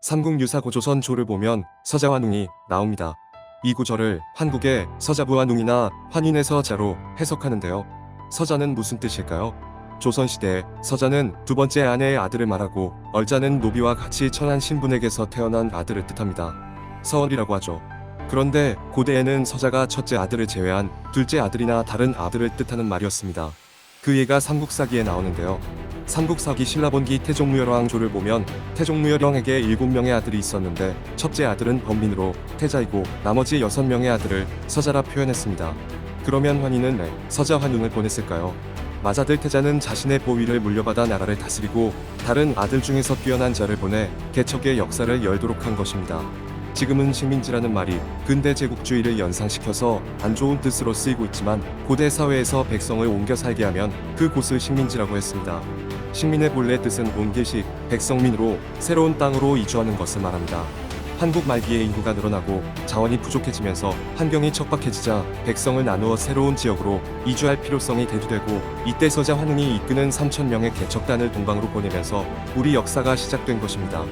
삼국 유사 고 조선 조를 보면 서자환웅이 나옵니다. 이 구절을 한국의 서자부환웅이나 환인의 자로 해석하는데요. 서자는 무슨 뜻일까요? 조선시대에 서자는 두 번째 아내의 아들을 말하고 얼자는 노비와 같이 천한 신분에게서 태어난 아들을 뜻합니다. 서얼이라고 하죠. 그런데 고대에는 서자가 첫째 아들을 제외한 둘째 아들이나 다른 아들을 뜻하는 말이었습니다. 그 예가 삼국사기에 나오는데요. 삼국사기 신라본기 태종무열왕조를 보면 태종무열왕에게 7명의 아들이 있었는데 첫째 아들은 범민으로 태자이고 나머지 6명의 아들을 서자라 표현했습니다. 그러면 환희는 왜 서자 환웅을 보냈을까요? 마자들 태자는 자신의 보위를 물려받아 나라를 다스리고 다른 아들 중에서 뛰어난 자를 보내 개척의 역사를 열도록 한 것입니다. 지금은 식민지라는 말이 근대 제국주의를 연상시켜서 안 좋은 뜻으로 쓰이고 있지만 고대 사회에서 백성을 옮겨 살게 하면 그 곳을 식민지라고 했습니다. 식민의 본래 뜻은 옮길식, 백성민으로 새로운 땅으로 이주하는 것을 말합니다. 한국 말기에 인구가 늘어나고 자원이 부족해지면서 환경이 척박해지자 백성을 나누어 새로운 지역으로 이주할 필요성이 대두되고 이때 서자 환웅이 이끄는 3천명의 개척단을 동방으로 보내면서 우리 역사가 시작된 것입니다.